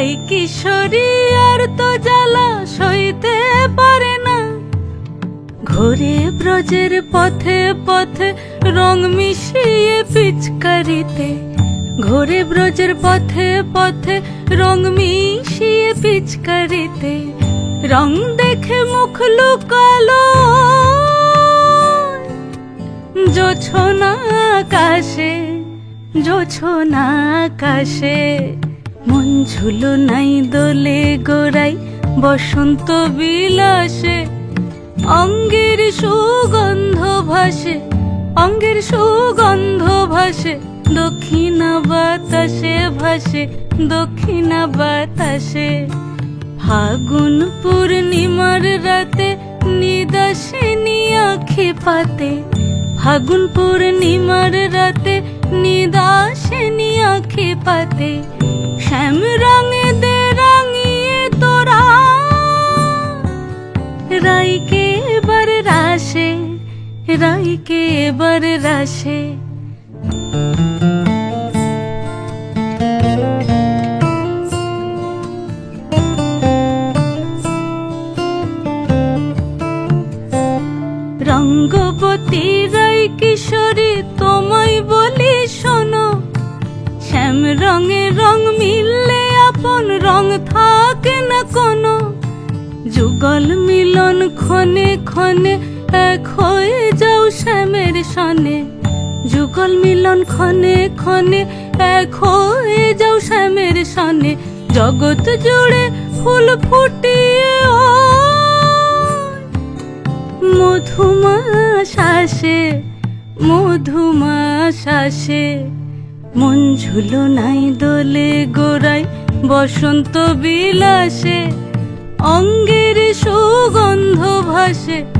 তাই কিশোরী আর তো জ্বালা সইতে পারে না। ঘোরে ব্রজের পথে পথে রং মিশিয়ে পিচকারিতে। ঘোরে ব্রজের পথে পথে রং মিশিয়ে পিচকারিতে। রং দেখে মুখ লুকালো। জোছনা আকাশে জোছনা আকাশে। ঝুলো নাই দোলে গোড়াই, বসন্ত বিলাসে অঙ্গের সুগন্ধ ভাসে, অঙ্গের সুগন্ধ ভাসে, দক্ষিণা বাতাসে ভাসে, দক্ষিণা বাতাসে। ফাগুন পূর্ণিমার রাতে নিদাসিনী আখে পাতে ফাগুন পূর্ণিমার রাতে নিদাসিনী আখে পাতে রাইকে এবার রাসে রঙ্গবতী রাই কিশোরী তোমায় বলি শোনো শ্যাম রঙে রং মিললে আপন রং থাকে না কোনো যুগল মিলন ক্ষণে ক্ষণে এক হয়ে যাও শ্যামের সনে। যুগল মিলন ক্ষণে ক্ষণে এক হয়ে যাও শ্যামের সনে। জগৎ জুড়ে ফুল ফুটিয়ে মধুমা শ্বাসে মধুমা মন ঝুলো নাই দোলে গোড়াই বসন্ত বিলাসে। অঙ্গের সুগন্ধ ভাসে।